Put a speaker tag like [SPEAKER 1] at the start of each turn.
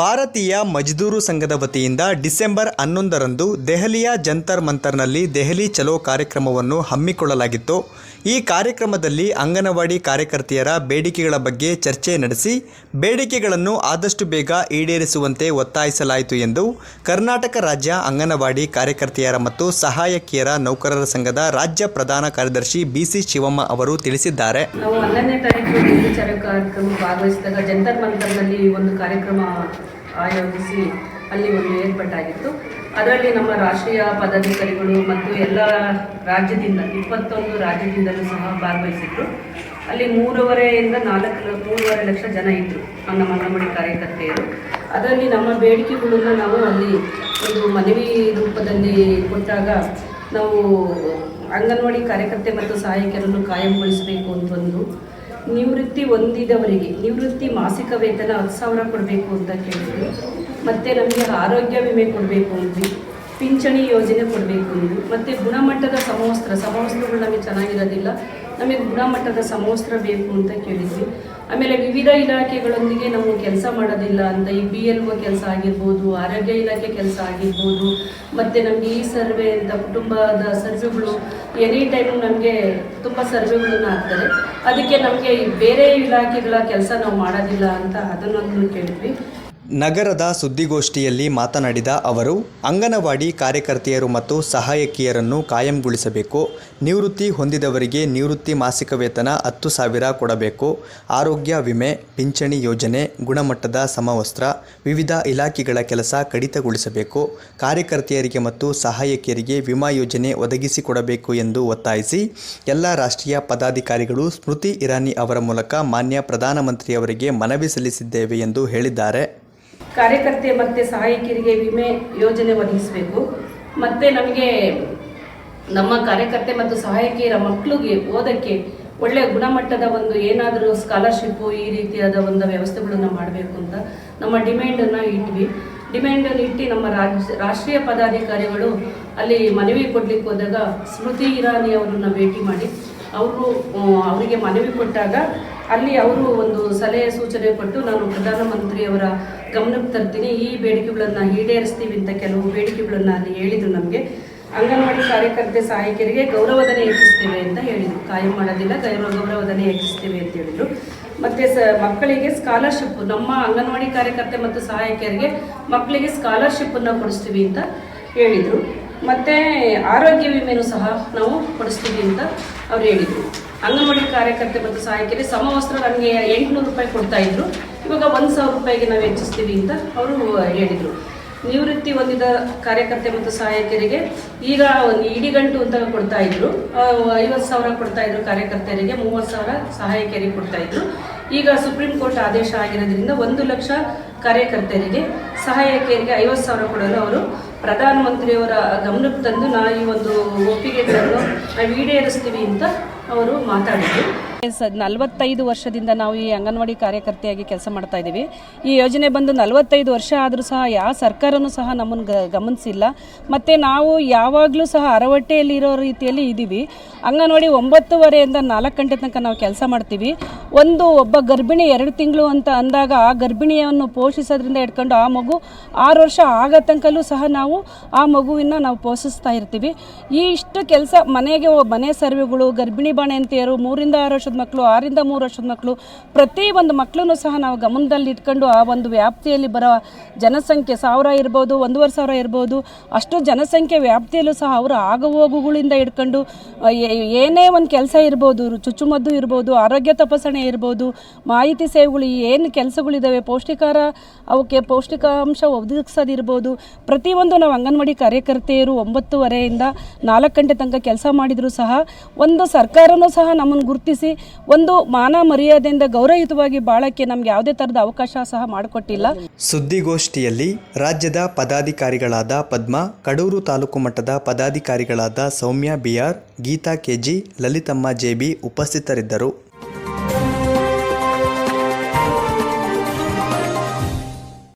[SPEAKER 1] ಭಾರತೀಯ ಮಜ್ದೂರು ಸಂಘದ ವತಿಯಿಂದ ಡಿಸೆಂಬರ್ ಹನ್ನೊಂದರಂದು ದೆಹಲಿಯ ಜಂತರ್ ಮಂತರ್ನಲ್ಲಿ ದೆಹಲಿ ಚಲೋ ಕಾರ್ಯಕ್ರಮವನ್ನು ಹಮ್ಮಿಕೊಳ್ಳಲಾಗಿತ್ತು. ಈ ಕಾರ್ಯಕ್ರಮದಲ್ಲಿ ಅಂಗನವಾಡಿ ಕಾರ್ಯಕರ್ತೆಯರ ಬೇಡಿಕೆಗಳ ಬಗ್ಗೆ ಚರ್ಚೆ ನಡೆಸಿ, ಬೇಡಿಕೆಗಳನ್ನು ಆದಷ್ಟು ಬೇಗ ಈಡೇರಿಸುವಂತೆ ಒತ್ತಾಯಿಸಲಾಯಿತು ಎಂದು ಕರ್ನಾಟಕ ರಾಜ್ಯ ಅಂಗನವಾಡಿ ಕಾರ್ಯಕರ್ತೆಯರ ಮತ್ತು ಸಹಾಯಕಿಯರ ನೌಕರರ ಸಂಘದ ರಾಜ್ಯ ಪ್ರಧಾನ ಕಾರ್ಯದರ್ಶಿ ಬಿಸಿ ಶಿವಮ್ಮ ಅವರು ತಿಳಿಸಿದ್ದಾರೆ.
[SPEAKER 2] ಕಾರ್ಯಕ್ರಮ ಭಾಗವಹಿಸಿದಾಗ ಜಂತರ್ ಮಂತರ್ನಲ್ಲಿ ಒಂದು ಕಾರ್ಯಕ್ರಮ ಆಯೋಜಿಸಿ ಅಲ್ಲಿ ಒಂದು ಏರ್ಪಟ್ಟಾಗಿತ್ತು. ಅದರಲ್ಲಿ ನಮ್ಮ ರಾಷ್ಟ್ರೀಯ ಪದಾಧಿಕಾರಿಗಳು ಮತ್ತು ಎಲ್ಲ ರಾಜ್ಯದಿಂದ, ಇಪ್ಪತ್ತೊಂದು ರಾಜ್ಯದಿಂದಲೂ ಸಹ ಭಾಗವಹಿಸಿದ್ರು. ಅಲ್ಲಿ ಮೂರುವರೆಯಿಂದ ನಾಲ್ಕು, ಮೂರುವರೆ ಲಕ್ಷ ಜನ ಇದ್ದರು ನಮ್ಮ ಅಂಗನವಾಡಿ ಕಾರ್ಯಕರ್ತೆಯರು. ಅದರಲ್ಲಿ ನಮ್ಮ ಬೇಡಿಕೆಗಳನ್ನು ನಾವು ಅಲ್ಲಿ ಒಂದು ಮನವಿ ರೂಪದಲ್ಲಿ ಕೊಟ್ಟಾಗ ನಾವು ಅಂಗನವಾಡಿ ಕಾರ್ಯಕರ್ತೆ ಮತ್ತು ಸಹಾಯಕರನ್ನು ಕಾಯಂಗೊಳಿಸಬೇಕು ಅಂತ ಒಂದು ನಿವೃತ್ತಿ ಹೊಂದಿದವರಿಗೆ, ನಿವೃತ್ತಿ ಮಾಸಿಕ ವೇತನ ಹತ್ತು ಸಾವಿರ ಕೊಡಬೇಕು ಅಂತ ಕೇಳಿದ್ವಿ ಮತ್ತು ನಮಗೆ ಆರೋಗ್ಯ ವಿಮೆ ಕೊಡಬೇಕು ಅಂದ್ವಿ. ಪಿಂಚಣಿ ಯೋಜನೆ ಕೊಡಬೇಕು ಅಂದ್ವಿ. ಮತ್ತು ಗುಣಮಟ್ಟದ ಸಮವಸ್ತ್ರ, ಸಮವಸ್ತ್ರಗಳು ನಮಗೆ ಚೆನ್ನಾಗಿರೋದಿಲ್ಲ. ನಮಗೆ ಗುಣಮಟ್ಟದ ಸಮವಸ್ತ್ರ ಬೇಕು ಅಂತ ಕೇಳಿದ್ವಿ. ಆಮೇಲೆ ವಿವಿಧ ಇಲಾಖೆಗಳೊಂದಿಗೆ ನಾವು ಕೆಲಸ ಮಾಡೋದಿಲ್ಲ ಅಂತ ಈ ಬಿ ಎಲ್ ಒ ಕೆಲಸ ಆಗಿರ್ಬೋದು, ಆರೋಗ್ಯ ಇಲಾಖೆ ಕೆಲಸ ಆಗಿರ್ಬೋದು, ಮತ್ತು ನಮಗೆ ಈ ಸರ್ವೆ ಅಂತ ಕುಟುಂಬದ ಸರ್ವೆಗಳು ಎನಿ ಟೈಮ್ ನಮಗೆ ತುಂಬ ಸರ್ವೆಗಳನ್ನ ಆಗ್ತಾರೆ ಅದಕ್ಕೆ ನಮಗೆ ಬೇರೆ ಇಲಾಖೆಗಳ ಕೆಲಸ ನಾವು ಮಾಡೋದಿಲ್ಲ ಅಂತ ಅದನ್ನೊಂದು ಕೇಳಿದ್ವಿ.
[SPEAKER 1] ನಗರದ ಸುದ್ದಿಗೋಷ್ಠಿಯಲ್ಲಿ ಮಾತನಾಡಿದ ಅವರು, ಅಂಗನವಾಡಿ ಕಾರ್ಯಕರ್ತೆಯರು ಮತ್ತು ಸಹಾಯಕಿಯರನ್ನು ಕಾಯಂಗೊಳಿಸಬೇಕು, ನಿವೃತ್ತಿ ಹೊಂದಿದವರಿಗೆ ನಿವೃತ್ತಿ ಮಾಸಿಕ ವೇತನ ಹತ್ತು ಸಾವಿರ ಕೊಡಬೇಕು, ಆರೋಗ್ಯ ವಿಮೆ, ಪಿಂಚಣಿ ಯೋಜನೆ, ಗುಣಮಟ್ಟದ ಸಮವಸ್ತ್ರ, ವಿವಿಧ ಇಲಾಖೆಗಳ ಕೆಲಸ ಕಡಿತಗೊಳಿಸಬೇಕು, ಕಾರ್ಯಕರ್ತೆಯರಿಗೆ ಮತ್ತು ಸಹಾಯಕಿಯರಿಗೆ ವಿಮಾ ಯೋಜನೆ ಒದಗಿಸಿಕೊಡಬೇಕು ಎಂದು ಒತ್ತಾಯಿಸಿ, ಎಲ್ಲ ರಾಷ್ಟ್ರೀಯ ಪದಾಧಿಕಾರಿಗಳು ಸ್ಮೃತಿ ಇರಾನಿ ಅವರ ಮೂಲಕ ಮಾನ್ಯ ಪ್ರಧಾನಮಂತ್ರಿಯವರಿಗೆ ಮನವಿ ಸಲ್ಲಿಸಿದ್ದೇವೆ ಎಂದು ಹೇಳಿದ್ದಾರೆ.
[SPEAKER 2] ಕಾರ್ಯಕರ್ತೆ ಮತ್ತು ಸಹಾಯಕಿಯರಿಗೆ ವಿಮೆ ಯೋಜನೆ ಒದಗಿಸಬೇಕು. ಮತ್ತು ನಮಗೆ ನಮ್ಮ ಕಾರ್ಯಕರ್ತೆ ಮತ್ತು ಸಹಾಯಕಿಯರ ಮಕ್ಕಳಿಗೆ ಓದಕ್ಕೆ ಒಳ್ಳೆಯ ಗುಣಮಟ್ಟದ ಒಂದು ಏನಾದರೂ ಸ್ಕಾಲರ್ಶಿಪ್ಪು ಈ ರೀತಿಯಾದ ಒಂದು ವ್ಯವಸ್ಥೆಗಳನ್ನು ಮಾಡಬೇಕು ಅಂತ ನಮ್ಮ ಡಿಮ್ಯಾಂಡನ್ನು ಇಟ್ವಿ. ಡಿಮ್ಯಾಂಡನ್ನು ಇಟ್ಟು ನಮ್ಮ ರಾಜ್ಯ, ರಾಷ್ಟ್ರೀಯ ಪದಾಧಿಕಾರಿಗಳು ಅಲ್ಲಿ ಮನವಿ ಕೊಡಲಿಕ್ಕೆ ಹೋದಾಗ ಸ್ಮೃತಿ ಇರಾನಿ ಅವರನ್ನು ಭೇಟಿ ಮಾಡಿ, ಅವರು ಅವರಿಗೆ ಮನವಿ ಕೊಟ್ಟಾಗ ಅಲ್ಲಿ ಅವರು ಒಂದು ಸಲಹೆ ಸೂಚನೆ ಕೊಟ್ಟು ನಾನು ಪ್ರಧಾನಮಂತ್ರಿಯವರ ಗಮನಕ್ಕೆ ತರ್ತೀನಿ ಈ ಬೇಡಿಕೆಗಳನ್ನು ಈಡೇರಿಸ್ತೀವಿ ಅಂತ ಕೆಲವು ಬೇಡಿಕೆಗಳನ್ನು ಅಲ್ಲಿ ಹೇಳಿದರು ನಮಗೆ. ಅಂಗನವಾಡಿ ಕಾರ್ಯಕರ್ತೆ ಸಹಾಯಕರಿಗೆ ಗೌರವಧನೆ ಹೆಚ್ಚಿಸ್ತೇವೆ ಅಂತ ಹೇಳಿದರು. ಕಾಯಂ ಮಾಡೋದಿಲ್ಲ, ಗೌರವ ಗೌರವಧನೆ ಹೆಚ್ಚಿಸ್ತೇವೆ ಅಂತ ಹೇಳಿದರು. ಮತ್ತು ಸ, ಮಕ್ಕಳಿಗೆ ಸ್ಕಾಲರ್ಶಿಪ್ ನಮ್ಮ ಅಂಗನವಾಡಿ ಕಾರ್ಯಕರ್ತೆ ಮತ್ತು ಸಹಾಯಕಿಯರಿಗೆ ಮಕ್ಕಳಿಗೆ ಸ್ಕಾಲರ್ಶಿಪ್ಪನ್ನು ಕೊಡಿಸ್ತೀವಿ ಅಂತ ಹೇಳಿದರು. ಮತ್ತು ಆರೋಗ್ಯ ವಿಮೆನೂ ಸಹ ನಾವು ಕೊಡಿಸ್ತೀವಿ ಅಂತ ಅವ್ರು ಹೇಳಿದರು. ಅಂಗನವಾಡಿ ಕಾರ್ಯಕರ್ತೆ ಮತ್ತು ಸಹಾಯಕಿಯರಿಗೆ ಸಮವಸ್ತ್ರ ನಮಗೆ ಎಂಟುನೂರು ರೂಪಾಯಿ ಕೊಡ್ತಾ ಇದ್ರು. ಇವಾಗ ಒಂದು ಸಾವಿರ ರೂಪಾಯಿಗೆ ನಾವು ಹೆಚ್ಚಿಸ್ತೀವಿ ಅಂತ ಅವರು ಹೇಳಿದರು. ನಿವೃತ್ತಿ ಹೊಂದಿದ ಕಾರ್ಯಕರ್ತೆ ಮತ್ತು ಸಹಾಯಕರಿಗೆ ಈಗ ಒಂದು ಇಡಿಗಂಟು ಅಂತ ಕೊಡ್ತಾ ಇದ್ರು. ಐವತ್ತು ಸಾವಿರ ಕೊಡ್ತಾ ಇದ್ರು ಕಾರ್ಯಕರ್ತರಿಗೆ ಮೂವತ್ತು ಸಾವಿರ ಸಹಾಯಕರಿಗೆ ಕೊಡ್ತಾ ಇದ್ರು. ಈಗ ಸುಪ್ರೀಂ ಕೋರ್ಟ್ ಆದೇಶ ಆಗಿರೋದ್ರಿಂದ ಒಂದು ಲಕ್ಷ ಕಾರ್ಯಕರ್ತೆಯರಿಗೆ, ಸಹಾಯಕಿಯರಿಗೆ ಐವತ್ತು ಸಾವಿರ ಕೊಡಲು ಅವರು ಪ್ರಧಾನಮಂತ್ರಿಯವರ ಗಮನಕ್ಕೆ ತಂದು ನಾ ಈ ಒಂದು ಒಪ್ಪಿಗೆಗಳನ್ನು ನಾವು ಈಡೇರಿಸ್ತೀವಿ ಅಂತ ಅವರು ಮಾತಾಡಿದರು.
[SPEAKER 3] ನಲವತ್ತೈದು ವರ್ಷದಿಂದ ನಾವು ಈ ಅಂಗನವಾಡಿ ಕಾರ್ಯಕರ್ತೆಯಾಗಿ ಕೆಲಸ ಮಾಡ್ತಾ ಇದ್ದೀವಿ. ಈ ಯೋಜನೆ ಬಂದು ನಲವತ್ತೈದು ವರ್ಷ ಆದರೂ ಸಹ ಯಾವ ಸರ್ಕಾರನೂ ಸಹ ನಮ್ಮನ್ನು ಗಮನಿಸಿಲ್ಲ. ಮತ್ತು ನಾವು ಯಾವಾಗಲೂ ಸಹ ಅರವಟ್ಟೆಯಲ್ಲಿ ಇರೋ ರೀತಿಯಲ್ಲಿ ಇದ್ದೀವಿ. ಅಂಗನವಾಡಿ ಒಂಬತ್ತುವರೆಯಿಂದ ನಾಲ್ಕು ಗಂಟೆ ತನಕ ನಾವು ಕೆಲಸ ಮಾಡ್ತೀವಿ. ಒಂದು ಒಬ್ಬ ಗರ್ಭಿಣಿ ಎರಡು ತಿಂಗಳು ಅಂತ ಅಂದಾಗ ಆ ಗರ್ಭಿಣಿಯನ್ನು ಪೋಷಿಸೋದ್ರಿಂದ ಇಟ್ಕೊಂಡು ಆ ಮಗು ಆರು ವರ್ಷ ಆಗ ತನಕಲ್ಲೂ ಸಹ ನಾವು ಆ ಮಗುವಿನ ನಾವು ಪೋಷಿಸ್ತಾ ಇರ್ತೀವಿ. ಈ ಇಷ್ಟು ಕೆಲಸ ಮನೆಗೆ ಮನೆ ಸರ್ವೆಗಳು, ಗರ್ಭಿಣಿ ಬಾಣಂತಿಯರು, ಮೂರಿಂದ ಆರು ವರ್ಷದ ಮಕ್ಕಳು, ಆರಿಂದ ಮೂರು ವರ್ಷದ ಮಕ್ಕಳು, ಪ್ರತಿ ಒಂದು ಮಕ್ಕಳನ್ನು ಸಹ ನಾವು ಗಮನದಲ್ಲಿ ಇಟ್ಕೊಂಡು ಆ ಒಂದು ವ್ಯಾಪ್ತಿಯಲ್ಲಿ ಬರೋ ಜನಸಂಖ್ಯೆ ಸಾವಿರ ಇರ್ಬೋದು, ಒಂದೂವರೆ ಸಾವಿರ ಇರ್ಬೋದು, ಅಷ್ಟು ಜನಸಂಖ್ಯೆ ವ್ಯಾಪ್ತಿಯಲ್ಲೂ ಸಹ ಅವರ ಆಗು-ಹೋಗುಗಳಿಂದ ಹಿಡ್ಕೊಂಡು ಏನೇ ಒಂದು ಕೆಲಸ ಇರ್ಬೋದು, ಚುಚ್ಚುಮದ್ದು ಇರ್ಬೋದು, ಆರೋಗ್ಯ ತಪಾಸಣೆ ಇರ್ಬೋದು, ಮಾಹಿತಿ ಸೇವೆಗಳು ಏನು ಕೆಲಸಗಳಿದ್ದಾವೆ, ಪೌಷ್ಟಿಕಾರ, ಅವಕ್ಕೆ ಪೌಷ್ಟಿಕಾಂಶ ಒದಗಿಸೋದಿರ್ಬೋದು ಪ್ರತಿಯೊಂದು ನಾವು ಅಂಗನವಾಡಿ ಕಾರ್ಯಕರ್ತೆಯರು ಒಂಬತ್ತುವರೆಯಿಂದ ನಾಲ್ಕು ಗಂಟೆ ತನಕ ಕೆಲಸ ಮಾಡಿದರೂ ಸಹ ಒಂದು ಸರ್ಕಾರನೂ ಸಹ ನಮ್ಮನ್ನು ಗುರುತಿಸಿ ಒಂದು ಮಾನ ಮರ್ಯಾದೆಯಿಂದ ಗೌರವಯುತವಾಗಿ ಬಾಳಕ್ಕೆ ನಮ್ಗೆ ಯಾವುದೇ ಥರದ ಅವಕಾಶ ಸಹ ಮಾಡಿಕೊಟ್ಟಿಲ್ಲ.
[SPEAKER 1] ಸುದ್ದಿಗೋಷ್ಠಿಯಲ್ಲಿ ರಾಜ್ಯದ ಪದಾಧಿಕಾರಿಗಳಾದ ಪದ್ಮ, ಕಡೂರು ತಾಲೂಕು ಮಟ್ಟದ ಪದಾಧಿಕಾರಿಗಳಾದ Soumya B R Geetha K G Lalithamma J B ಉಪಸ್ಥಿತರಿದ್ದರು.